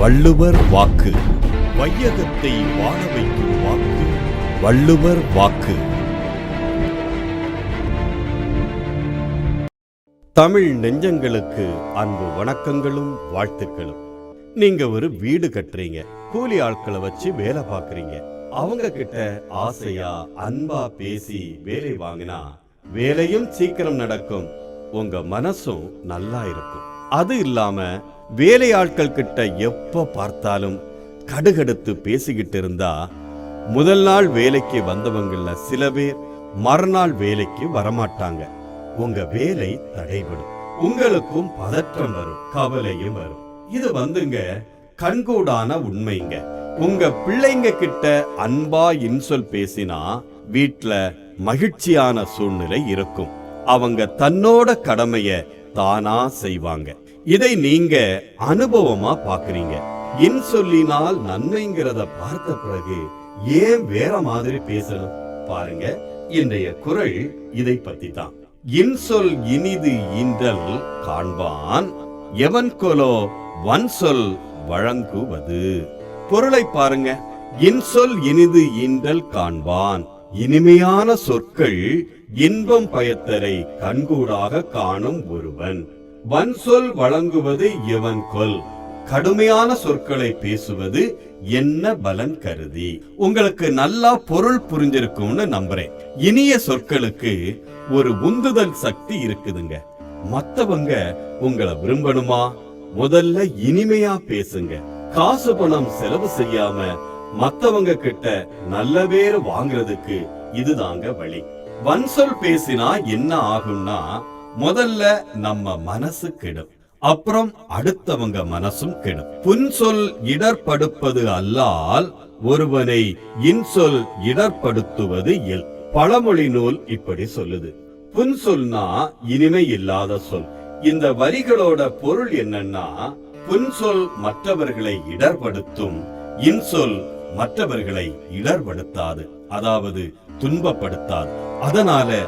வள்ளுவர் வாக்கு. வையகத்தை வாழ வைக்கும் வாக்கு. வள்ளுவர் வாக்கு. தமிழ் நெஞ்சங்களுக்கு அன்பு வணக்கங்களும் வாழ்த்துக்களும். நீங்க ஒரு வீடு கட்டுறீங்க. கூலி ஆட்களை வச்சு வேலை பார்க்கறீங்க. அவங்க கிட்ட ஆசையா அன்பா பேசி வேலை வாங்கினா வேலையும் சீக்கிரம் நடக்கும். உங்க மனசும் நல்லா இருக்கும். அது இல்லாம வேலையாட்கள் கிட்ட எப்ப பார்த்தாலும் கடுகடுத்து பேசிக்கிட்டு இருந்தா முதல் நாள் வேலைக்கு வந்தவங்கள சில பேர் மறுநாள் வேலைக்கு வரமாட்டாங்க. உங்க வேலை தடைபடும். உங்களுக்கும் பதற்றம் வரும் கவலையும் வரும். இது வந்துங்க கண்கூடான உண்மைங்க. உங்க பிள்ளைங்க கிட்ட அன்பா இன்சொல் பேசினா வீட்ல மகிழ்ச்சியான சூழ்நிலை இருக்கும். அவங்க தன்னோட கடமைய தானா செய்வாங்க. இதை நீங்க அனுபவமா பாக்குறீங்க இன்சொல்லினால் நன்மைங்கிறத பார்த்த பிறகு ஏன் வேற மாதிரி பேசணும்? பாருங்க இன்றைய குரல் இதை பத்தி தான் இன்சொல் இனிது இன்றல் காண்பான் எவன் கொலோ வன்சொல் வழங்குவது. பொருளை பாருங்க இன்சொல் இனிது இன்றல் காண்பான் இனிமையான சொற்கள் இன்பம் பயத்தரை கண்கூடாக காணும் ஒருவன். வன்சொல் வழங்குவது எவன் கொல்? கடுமையான சொற்களை பேசுவது என்ன பலன் கருதி? உங்களுக்கு நல்லா பொருள் புரிஞ்சிருக்கும்னு நம்புறேன். இனிய சொற்களுக்கு ஒரு உந்துதல் சக்தி இருக்குதுங்க. மத்தவங்க உங்களை விரும்பணுமா? முதல்ல இனிமையா பேசுங்க. காசு பணம் செலவு செய்யாம மத்தவங்க கிட்ட நல்ல பேர் வாங்குறதுக்கு இதுதாங்க வழி. வன்சொல் பேசினா என்ன ஆகும்னா முதல்ல நம்ம மனசு கெடும். அப்புறம் அடுத்தவங்க மனசும் கெடும். புன்சொல் இடர்படுப்பது அல்லால் ஒருவனை இன்சொல் இடர்படுத்துவது இல் பழமொழி நூல் இப்படி சொல்லுது. புன்சொல்னா இனிமை இல்லாத சொல். இந்த வரிகளோட பொருள் என்னன்னா புன்சொல் மற்றவர்களை இடர்படுத்தும் இன்சொல் மற்றவர்களை இடர்படுத்தாது அதாவது துன்பப்படுத்தாது. அதனால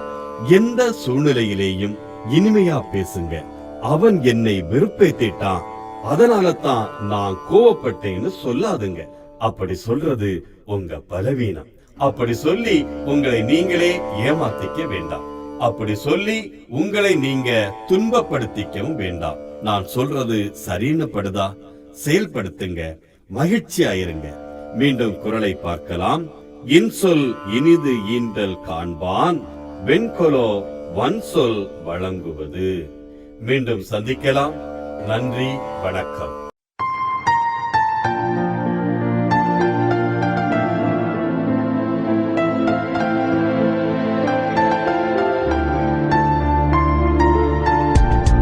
எந்த சூழ்நிலையிலேயும் இனிமையா பேசுங்க. அவன் என்னை வெறுப்பேத்திட்டான். அதனால தான் நான் கோவப்பட்டேன்னு சொல்லாதுங்க. அப்படி சொல்றது உங்க பலவீனம். அப்படி சொல்லி உங்களை நீங்களே ஏமாத்திக்க வேண்டாம். அப்படி சொல்லி உங்களை நீங்க துன்பப்படுத்திக்கவும் வேண்டாம். நான் சொல்றது சரின்னு படுதா? செயல்படுத்துங்க. மகிழ்ச்சியா இருங்க. மீண்டும் குரலை பார்க்கலாம். இன்சொல் இனிது ஈண்டல் காண்பான். வெண்கொலோ வன்சொல் வழங்குவது. மீண்டும் சந்திக்கலாம். நன்றி வணக்கம்.